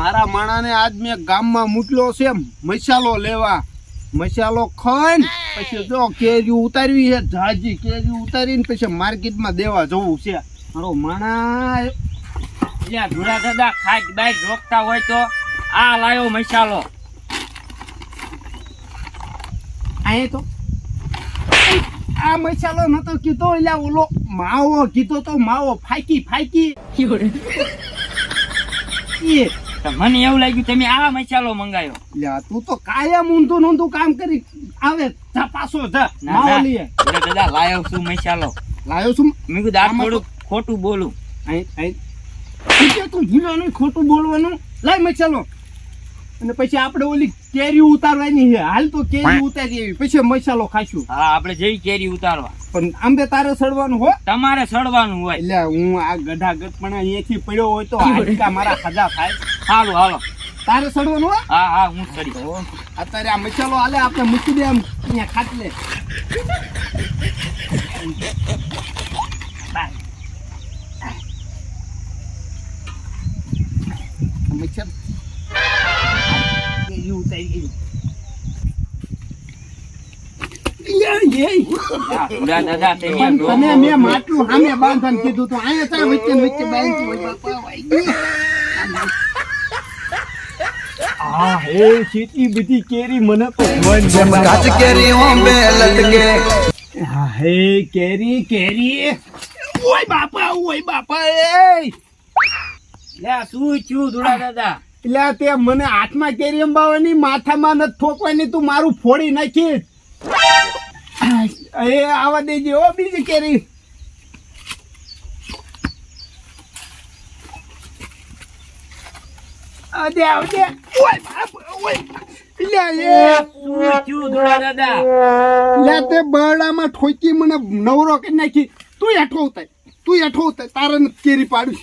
મારા માણાને આજ મેં ગામમાં મૂક્યો છે મસાલો લેવા. મસાલો ખાઈને પછી જો કેરી ઉતારવી છે જાજી કેરી ઉતારીને પછી માર્કેટમાં દેવા જવું છે. મારો માણા ત્યાં ધુરા દાદા ખાટ બાઈક રોકતા હોય તો આ લાયો મસાલો. અહીં તો. આ મસાલો નતો કીધો એટલે ઓલો માવો કીધો તો માવો ફાકી ફાકી. એ મને એવું લાગ્યું તમે આ મસાલો મંગાયો. લ્યા તું તો કાયમ ઊંધું ઊંધું કામ કરી આવે જા પાછો જા ના, માવો ના. લઈએ. ધુરા દાદા લાયો છું મસાલો. લાયો છું? મેં કીધું આ થોડું ખોટું બોલું. અહીં અહીં તું નહીં ખોટું બોલવાનું. લાય મસાલો. અને પછી આપણે ઓલી કેરી ઉતારવાની છે. હાલ તો કેરી ઉતારી એવી પછી મસાલો ખાશું હા આપણે જઈ કેરી ઉતારવા. પણ આંબે તારે સડવાનું હો. તમારે સડવાનું હોય. એટલે હું આ ગઢા ગટપણા અહીંયાથી પડ્યો હોય તો હાડકા મારા ખજા થાય. સારું હાલો તારે સડવાનું હા હા હું સડી અત્યારે આ મસાલો હાલે આપણે મૂકી દે એમ અહીંયા ખાટલે મચ્છર કેરી ઉતારી ગઈ. યે, યે. હા, ધુરા દાદા તમે પણ મેં માટલું સામે બાંધવાનું કીધું તું અહીંયા વચ્ચે વચ્ચે ગઈ. આ હે ચીટી બધી કેરી મને તો જેમ કાચ કેરીઓ બે લટકે. હા હે કેરી કેરી. ઓય બાપા ઓય બાપા એ. લે શું થયું ધુડા દાદા? એટલે તે મને હાથમાં કેરી અંબાવાની માથામાં નથી ઠોકવાની તું મારું ફોડી નાખી એ આવા દેજે ઓ બીજી કેરી. આવજે આવજે. ઓય બાપા ઓય. તે બરડામાં ઠોકી મને નવરો કરી નાખી. તું હેઠો ઉતાર. તું તારે નથી કેરી પાડવી.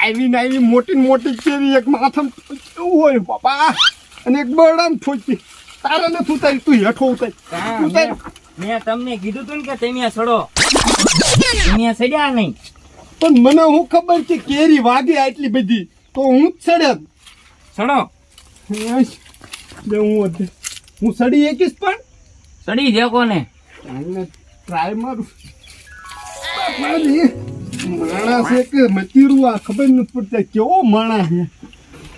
આવી ને આવી મોટી ને મોટી કેરી એક માથમ હોય બાપા. અને એક બરડામાં ઠોકી. તારે ને ઉતારી તું હેઠો ઉતાર. હા, મેં- તમને કીધું તું ને કે તમે સડો. તમે સડ્યા નહીં. પણ મને હું ખબર છે કેરી વાગે આટલી બધી. તો હું જ સડ્યા સડો. હું વધે. હું સડી એકીશ પણ? સડી દેખો કોને? ટ્રાય મારું. માણસ છે કે મતીરું આ ખબર નથી પડતી કેવો માણસ છે.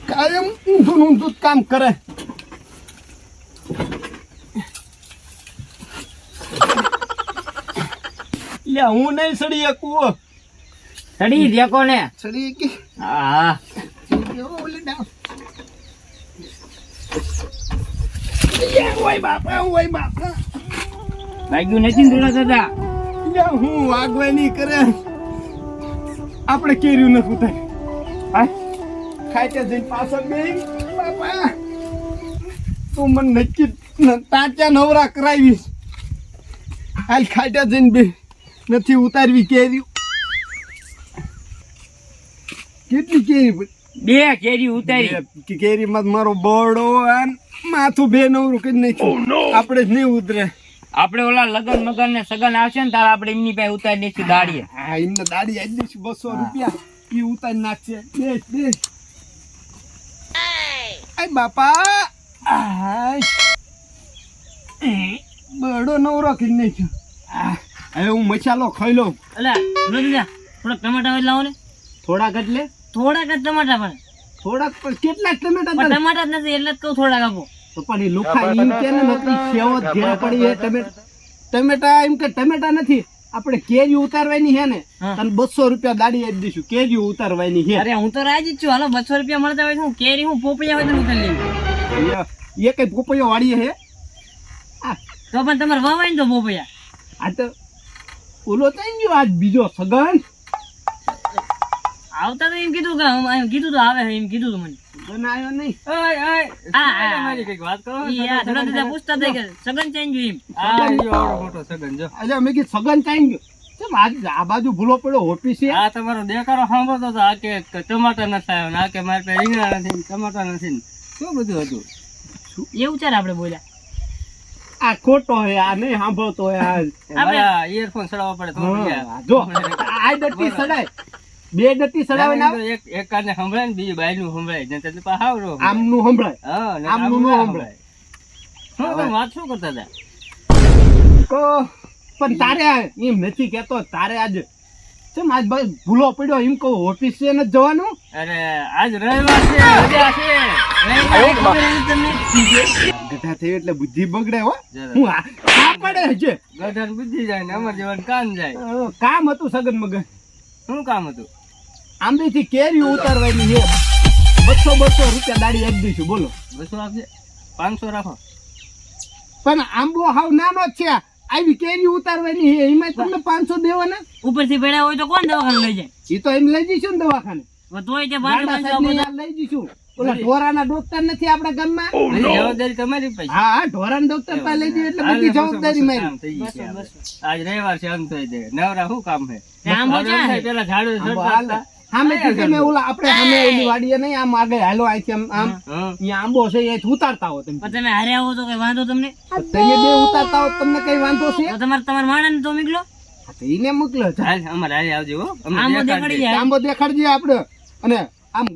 કાયમ ઊંધું ઊંધું જ કામ કરે. લે હું નહીં સડી શકું. સડી દેખો ને સડી એકી હા. ઓલી ડાળ. લે, ઓય બાપા ઓય બાપા. લાગ્યું નથી ને દાદા? લે, હું વાગવાની કરે. આપણે કેર્યું નથી ઉતારી હા ખાઈ જઈને પાછળ બે બાપા તું મને નક્કી ન- નવરા કરાવીશ. હાલ ખાટ્યા જઈને બે નથી ઉતારવી કેરી. કેટલી કેરી બે કેરી ઉતારી. કેરીમાં મારો બળો આન. માથું બે નવરું રૂકી નહીં આપણે જ નહીં ઉતરે. આપણે ઓલા લગન મગન ને સગન આવશે ને તારે આપણે એમની પાસે ઉતારી દઈશું દાડીએ. હા એમને દાડી આવી દઈશું બસો રૂપિયા. એ ઉતારી નાખશે. બેસ બેસ આય બાપા. આય. બરડો નવરો કરી નાખ્યો. હવે હું મસાલો ખાઈ લઉં અલા ધુરા થોડાક ટમાટા લાવો ને. થોડાક એટલે? થોડાક જ ટમાટા પણ. થોડાક પણ કેટલાક ટમેટા? ટમાટા જ નથી એટલે જ કહું થોડાક આપો. પણ એ લુખા એમ કે ને નકરી સેવ જ ઘેર પડી છે ટમેટા ટમેટા એમ કે ટમેટા નથી આપણે કેરી ઉતારવાની છે ને તને બસો રૂપિયા દાડી આપી દઈશું કેરી ઉતારવાની છે અરે હું તો રાજી છું. હાલો બસો રૂપિયા મળતા હોય હું કેરી હું પોપૈયા હોય તો ઉતારી લઈ એ કઈ પોપૈયો વાળી હે? આ તો પણ તમારે વાવાય ને તો પોપૈયા. આ તો ઓલો થઈ ગયો આજ બીજો સગન. આવતા તો એમ કીધું કે કીધું તો આવે એમ કીધું તો મને. બનાવ્યો નહીં. આ, આ. ઈ આ થોડા દાદા પૂછતા હતા કે સગન ચેન્જ એમ. એટલે મેં કીધું સગન ચાઈ ગયો કેમ આ બાજુ ભૂલો પડ્યો ઓફિસે? આ તમારો દેખાડો સાંભળતો હતો આ કે ટમાટર નથી આવ્યો ને આ કે મારે પાસે રીંગણા નથી ને નથી ને. શું બધું હતું? એવું ચાલ આપણે બોલ્યા. આ ખોટો હે આ નહીં સાંભળતો હે આ. ઇયરફોન ચડાવવા પડે તો જો. આ બે ડટ્ટી સડાવીને આવે. એક એક કાને સંભળાય ને બીજી બાયનું સંભળાય. ને સંભળાય. આમનું સંભળાય. હા ને આમનું આમનું સંભળાય. શું તમે વાત શું કરતા હતા? તો પણ તારે એમ નથી કેતો તારે આજ ચમ આજ ભાઈ ભૂલો પડ્યો એમ કહું ઓફિસ છે નથી જવાનું? અરે આજ રવિવાર છે રજા ગઢા એટલે બુદ્ધિ બગડે હો. હું આ પડે છે. ગધાને બુદ્ધિ જાય ને અમાર જવાનું કામ જાય. કામ હતું સગન મગન. શું કામ હતું? આંબેથી કેરી ઉતારવાની છે. બસો બસો રૂપિયા દાડી આપી દઈશું બોલો. બસો આપજે. પાંચસો રાખો. પણ આંબો હાવ નાનો જ છે. આવી કેરી ઉતારવાની છે. એમાં તમને પાંચસો દેવાના? ઉપરથી ભેડા હોય તો કોણ દવાખાને લઈ જાય? એ તો એમ લઈ જઈશું ને દવાખાને. તોય તે લઈ જઈશું. ઓલા ઢોરાના ડોક્ટર નથી આપણા ગામમાં? બધી જવાબદારી તમારી પાસે હા હા ઢોરાના ડોક્ટર પાસે લઈ જઈએ એટલે બધી જવાબદારી મારી. આજ રવિવાર છે આમ થઈ જાય. નવરા શું કામ છે? પેલા ઝાડુ આંબો ચડતા હાલ. હતા. સામેથી તમે ઓલા આપણે સામે ઓલી વાડીએ નહીં આમ આગળ હાલો અહીંથી આમ આમ. અહીંયા આંબો છે એ ઉતારતા હો તમે. તમે હારે આવો તો કઈ વાંધો તમને? તમે બે ઉતારતા હો તમને કઈ વાંધો છે? તમારે તમારા માણસ તો મોકલો. એને મોકલો. અમારે હારે આવજો આંબો દેખાડી આંબો દેખાડજે આપણે. અને આમ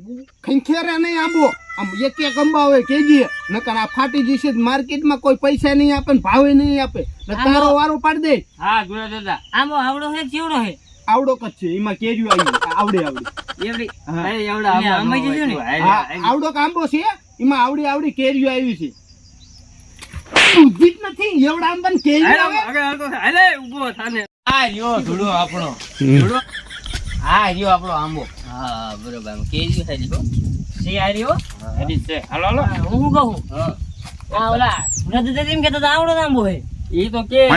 ખંખેરે નહીં આંબો. આમ એક એક અંબા હોય કેજી નકર આ ફાટી જશે માર્કેટમાં કોઈ પૈસા નહીં આપે ભાવે નહીં આપે. તારો વારો પાડી દે. હા દાદા. આંબો આવડો ચેવડો છે? આવડો કચ્છ છે. એમાં કેરીઓ આવી આવડે આવડે. હા. હા. આવડો આંબો છે? એમાં આવડી આવડી કેરીઓ આવી છે. બુદ્ધિ નથી. એવડા આંબા કેરીઓ આવે? આગળ હાલતો થા. હાલે, ઊભો થાને. આ રહ્યો ધૂળો આપણો. ધૂળો? આ રહ્યો આપણો આંબો. હા બરોબર. આમ કેરી થાય છે આ રહ્યો? છે. હાલો હાલો. હું કહું? હા. ઓલા નથી એમ હતા આવડો આંબો છે. એ તો કે.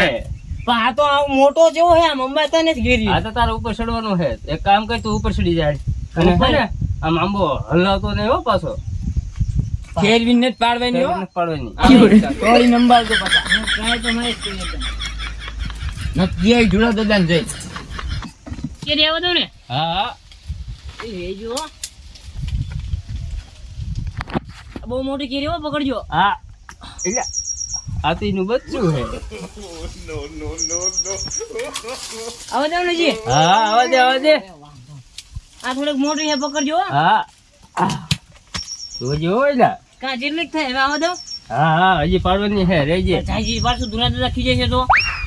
પણ આ તો મોટો જેવો હે આમ અંબા તને જ ગીરી આ તો તારા ઉપર ચડવાનું હે એક કામ કર તું ઉપર ચડી જાય. અને હે ને, આમ આંબો હલાવતો નહીં હો પાછો. ફેરવી ને જ પાડવાની હો. પાડવાની. તોડી નંબર તો પાછા ટ્રાય તો જ હતી. નક્કી આવી ધૂળો દાદા ને જઈ. કેરી આવો તો ને હા. એ હો. બહુ મોટી કેરી હો પકડજો. હા. એટલે હાથીનું બચ્ચું હે. આવો દો ને જી હા આવા દે આવા દે. આ થોડીક મોટી છે પકડજો હો. હા. જોજો એલા કાં જેટલી થાય હવે આવો દો. હા હા હજી પાડવાની છે રેજે. જાજી પાછું દુરા દાદા ખીજાય છે તો.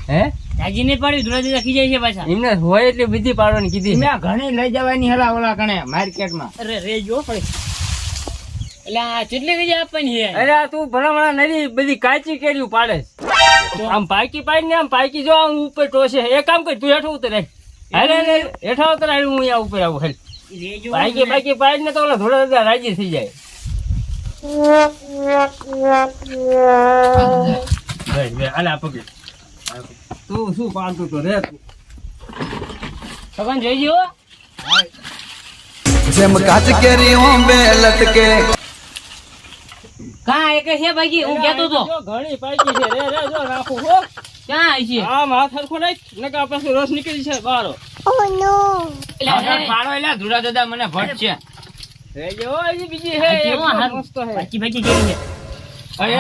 હે? જાજી ને પાડી દુરા દાદા ખીજાય છે પાછા. એમને હોય એટલે બધી પાડવાની કીધી. મેં ઘણી લઈ જવાની હલા ઓલા કણે માર્કેટમાં. અરે રેજો ફળી એટલે આ કેટલી કઈ આપવાની છે અરે આ તું ભલામણા નરી બધી કાચી કેરીઓ પાડે આમ પાકી પાડીને આમ પાકી જો આમ ઉપર ટોસે એ કામ કર તું હેઠો ઉતરે હાલ. હેઠા ઉતર હું અહીંયા ઉપર આવું હાલ. રેજો પાકી પાકી પાડીને તો ઓલા થોડા બધા રાજી થઈ જાય. તું શું પાડતું તો રે તું. ભગવાન જોઈજો જેમ કાચ કેરીઓ બે લટકે કા એક હે ભાઈ હું કેતો તો ઘણી પાકી છે. રે રે જો નાખું હો. ક્યાં આવી છે? આમ હાથ હરખો નાખ નકા પાછું રસ નીકળી છે બારો. આગળ અરે, પાડો એટલે ધૂળા દાદા મને ભટ છે. રેજો હજી બીજી હે ભાઈ એક મસ્ત હે. બાકી બાકી કેવી છે? અરે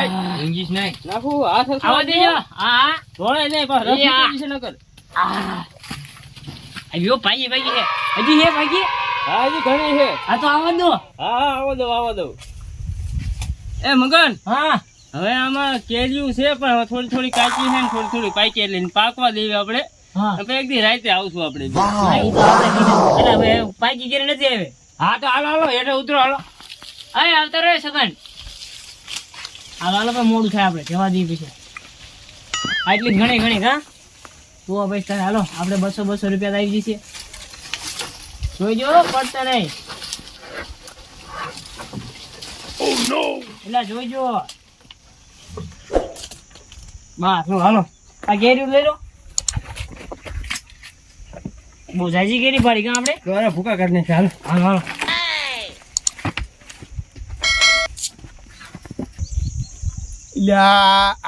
ઇંગ્લિશ નહીં. નાખું હાથ હરખો આવો દેજો. હા. ધોળે નહીં પાછું રસ નીકળી છે નકર. આવ્યો ભાગી ભાગી છે હજી હે ભાગી હા હજી ઘણી હે આ તો આવવા દો. હા હા આવો દો આવો દો. એ મગન હા. હવે આમાં કેરીયું છે પણ થોડી થોડી કાચી છે ને થોડી થોડી પાકી એટલે પાકવા દેવી આપણે. હા. આપણે એક દી રાતે આવશું આપણે. એટલે હવે પાકી કેરી નથી આવે. હા તો હાલો હાલો એટલે ઉતરો હાલો. અરે આવતા રહે સગન. હાલો હાલો પણ મોડું થાય આપણે. જવા દઈએ પછી. આટલી ઘણી ઘણી હા? તો ભાઈ તારે હાલો આપણે બસો બસો રૂપિયા આવી જોઈ જોઈજો પડતા નહીં. એટલે જોઈજો લો, હાલો આ કેરી લઈ લો બોજાજી જાજી કેરી પાડી કાં આપણે? તો ભૂકા કરીને ચાલો હાલો. હાલો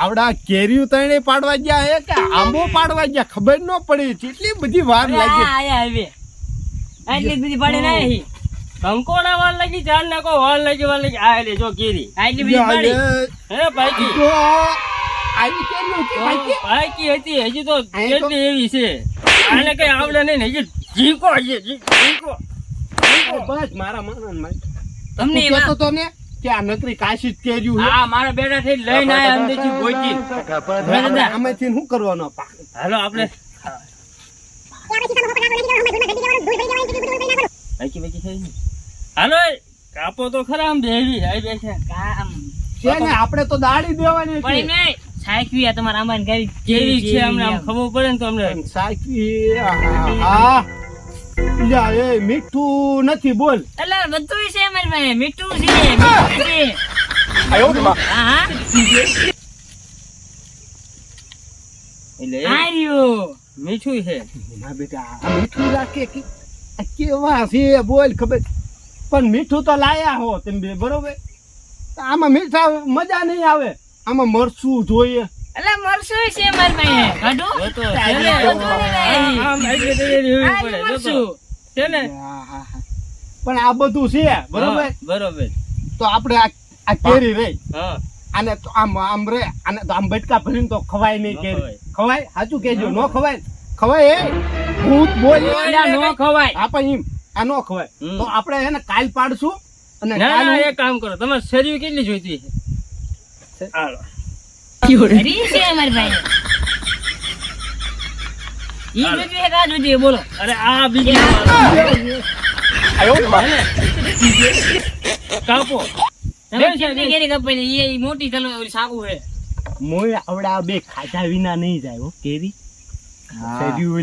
આવડા કેરીઓ તણે પાડવા ગયા હે કે આંબો પાડવા ગયા? ખબર ન પડી કેટલી બધી વાર લાગી. આયા હવે આટલી બધી પાડી ના કંકોડા વાળ લાગી ચાર નાખો વાળ લાગી વાળ લાગી. આ લે જો કેરી આટલી બધી લ્યા, હે પાકી તો આવી કેરીઓ હતી તો હતી હજી તો કેટલી એવી છે? આને કઈ આવડે નહીં હજી ઝીંકો હજી ઝી- બસ મારા માણસમાં તમને તું તો ને કે આ નકરી કાશી જ કેર્યું હા મારા બેટા થઈ લઈને આયા અંદરથી ગોચી શું કરવાનો? હાલો આપણે બાકી બાકી થઈ. હાલો કાપો તો ખરા આમ બેહી આઈ બેસે કામ. છે ને આપણે તો દાડી દેવાની પણ હતી. એમ નહીં સાયકવી આ તમારા આંબાની ગાડી કેવી છે અમને આમ ખબર પડે ને તો અમને. સાયકવી આહા. લ્યા, એ મીઠું નથી બોલ. એટલે બધું છે અમારી પાસે. મીઠું છે મીઠું છે. હા હા. એટલે મીઠું છે. ના બેટા મીઠું રાખે કે કેવા છે બોલ ખબર. પણ મીઠું તો લાયા હો તમે બે બરોબર? આમાં મીઠા મજા નહીં આવે. આમાં મરચું જોઈએ. એટલે. મરચું. છે. પણ આ બધું છે બરોબર? બરોબર. તો આપણે આ કેરી રહી અને આને તો આમ આમ રે. આને તો આમ બટકા ભરીને તો ખવાય નહીં કેરી. ખવાય. ખવાય? સાચું કેજો નો ખવાય. ખવાય? એ? ભૂત બોલ. ન ખવાય. આપણે એમ. આ નો ખવાય. તો આપણે એને કાલ પાડશું અને ના કાલ એક કામ કરો. તમે શેરી કેટલી જોઈતી છે હાલો. છે અમારી પાસે ઈ હાલો. જોઈતું છે કે આ બોલો. અરે આ બીજી કાપો. તમે કેટલી કેરી કપાઈ એ મોટી તલો ઓલી સાકુ છે. મોય આવડા બે ખાધા વિના નહીં જાય હો કેરી.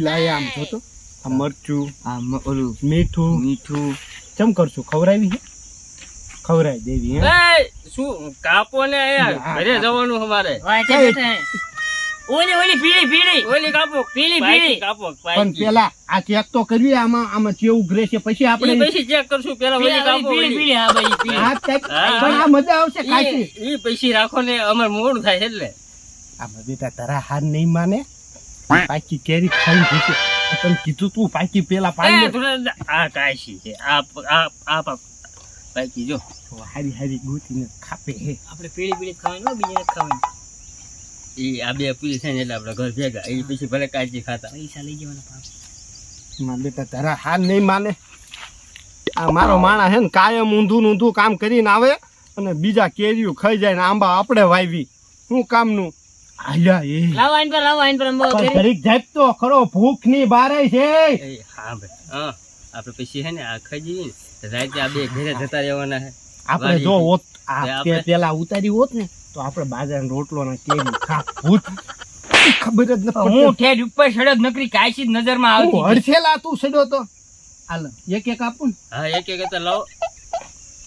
લાયા આમ જોતો. આ મરચું આ ઓલું મીઠું મીઠું. ચમ કરશું? ખવડાવી છે ખવડાવી દેવી હે. શું કાપો ને ઘરે જવાનું અમારે. વાય તે બેઠા હે. ઓલી ઓલી પીળી પીળી. ઓલી કાપો પીળી, પીળી. કાપો પણ પેલા આ ચેક તો કરવી આમાં આમાં ચેવું ગ્રે છે પછી આપણે પછી ચેક કરશું પેલા ઓલી કાપો પીળી પીળી હા ભાઈ પીળી. આ check. હા. પણ આ મજા આવશે ખાસી. ઈ પૈસી રાખો ને અમારે મોડું થાય એટલે. આ બેટા તારા હાર નહીં માને. પાકી કેરી ખાઈ જશે તને કીધું તું પાકી પેલા એ પાડી થોડા આ કાશી છે આ આ આ પાકી જો હારી હારી ગોતીને ખાપે હે આપણે પીળી પીળી જ ખાવાની બીજી ખાવાની. ઈ આ બે પૂરી થાય ને એટલે આપડે ઘર ભેગા. એ પછી ભલે કાચી ખાતા. પૈસા લઈ જવાના પાછા. માં બેટા તારા હાર નહીં માને. આ મારો માણા હે ને કાયમ ઊંધું ઊંધું કામ કરીને આવે અને બીજા કેરીઓ ખાઈ જાય ને આંબા આપણે વાવી શું કામનું? આલ્યા એ. લાવો આઈન પર લાવો આઈન પર અંબો. તો ખરો ભૂખની બારે છે. હા ભાઈ. હા આપડે પછી હે ને આ ખાઈ જઈએ ને. તો રાતે આ બે ઘરે જતા રહેવાના હે. આપણે જો હોત આ તે તે આપણે- પેલા ઉતારી હોત ને તો આપણે બાજરાનો રોટલો ના કેરી ખા ભૂત. ખબર જ ન હું પડતી ઉપર સડક નકરી કાચી નજર નજરમાં હું આવતી હડસેલા તું સડ્યો તો. હાલ એક એક આપું હા એક એક હતા લાવો.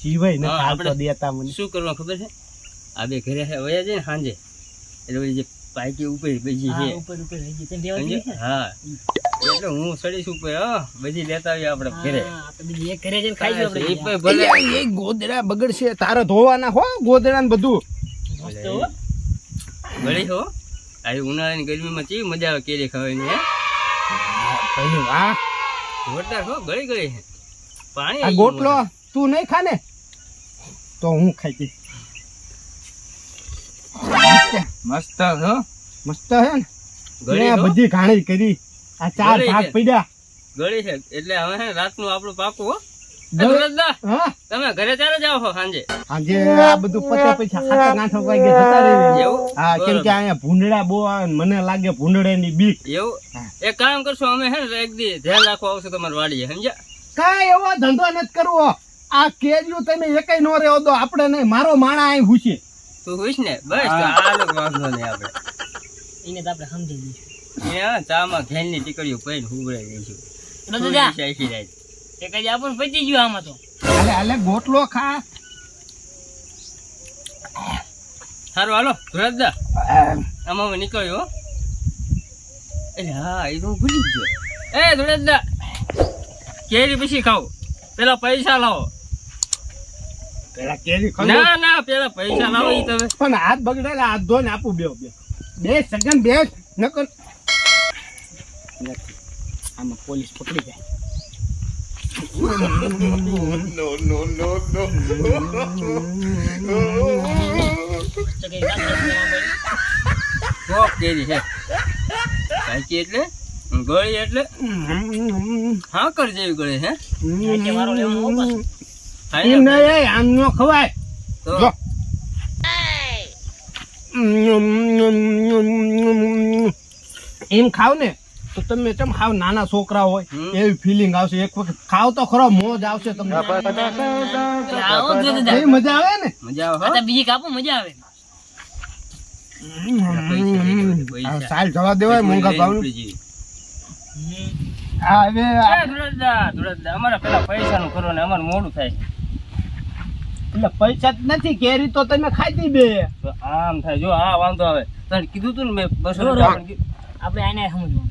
જીવાય ને આપણે- દેતા મને. શું કરવા ખબર છે? આ બે ઘરે હે વયા જાય ને સાંજે. એટલે જે પાકી ઉપર બીજી છે. ઉપર ઉપર? હા. એટલે હું સડીશ ઉપર હા. બધી લેતા આવી આપણે ઘરે. બીજી એક ઘરે જઈને ખાઈ આપણે. એ. ભલે. એ- ગોદડા બગડશે. તારે ધોવાના હો ગોદડા ને બધું. ભલે. હો. આ ઉનાળાની ગરમીમાં ચી મજા આવે કેરી ખાવાની હે? વાહ. જોરદાર હો ગળી ગળી પાણી આ ગોટલો તું નહીં ખાને? તો હું ખાઈ જઈશ. મસ્ત હો. મસ્ત હે ને. બધી ઘાણી કરી. આ ચાર ભાગ પડ્યા. ગળી છે. એટલે હવે રાતનું આપણું પાકું હો. એ ગળી- સુરજદા, હા? તમે ઘરે ત્યારે જાઓ છો સાંજે. આજે આ બધું પતે પછી સાત આઠ વાગે જતા રહીએ. હા કેમ કે અહીંયા ભૂંડડા બહુ મને લાગે ભૂંડડાની બીક. એવું. એક કામ કરશો અમે હે ને એક દી ધ્યાન રાખવા આવશું તમારી વાડીએ સમજ્યા? કાંઈ એવો ધંધો નથી કરવો. આ કેરીઓ તમે એકેય નો રહેવો દો. આપણે નહીં મારો માણા અહીં ઘૂસે તું હોઈશ ને બસ તો આ વાંધો નહીં આપણે. એને તો આપણે સમજી દઈશું એ હા ચામાં ઘેલની ટીકડીઓ પૈન હુંગળાઈ દઈશું બધું જા. શાયખી જાય એક જ આપણને પતી ગયું આમાં તો. હાલે હાલે ગોટલો ખા. સારું હાલો સુરજદા આમાં હવે નીકળ્યો હો. એટલે હા એ તો ભૂલી ગયો. એ સુરજદા કેરી પછી ખાવ પેલા પૈસા લાવો. પેલા કેરી ના ના પેલા પૈસા લાવો ઈ તમે. પણ હાથ બગડેલા હાથ ધોઈને આપું બે બે. બે સેકન્ડ બે નકર. આમાં પોલીસ પકડી જાય. તો કઈ વાત નથી આમાં. કેરી છે. કાચી એટલે? ગળી એટલે? હા કરજે ગળે ગળી હે મારો એમ ને? નહીં, આમ નો ખવાય. જો. એમ ખાવ ને તો તમે ચમ ખાવ? નાના છોકરા હોય એવી ફિલિંગ આવશે. એક વખત ખાવ તો ખરો મોજ આવશે તમને. મજા આવે. ને? મજા આવે આ હો? તો બીજી કાપો મજા આવે. આ સાલ જવા દેવાય મોંઘા ભાવ હા હવે અમારા પેલા પૈસા નું કરો ને અમારે મોડું થાય. એટલે પૈસા નથી કેરી તો તમે ખાધી બે. આમ થાય જો હા વાંધો આવે. તને કીધું તું ને મેં બસો કીધું. આપણે આને સમજવાનું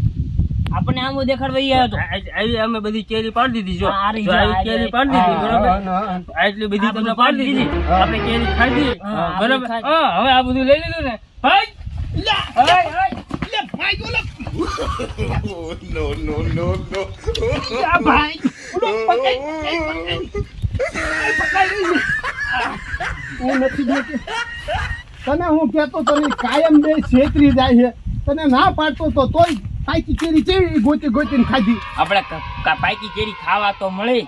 આપણને આમ દેખાડવા ઈ આવ્યો તો. આવી અમે બધી કેરી પાડી દીધી જો. આવી કેરી પાડી દીધી બરાબર. આટલી બધી તમને પાડી દીધી. આપણે કેરી ખાધી. બરોબર. હા હવે આ બધું લઈ લીધું ને. ભાઈ! ભાઈ ભાઈ! લે, ભાઈ બોલો. આ ભાઈ! તને હું કેતો તને કાયમ બે છેતરી જાય છે. તને ના પાડતો તો તોય પાકી કેરી કેવી ગોતી ગોતીને ખાધી? આપણે પાકી કેરી ખાવા તો મળે.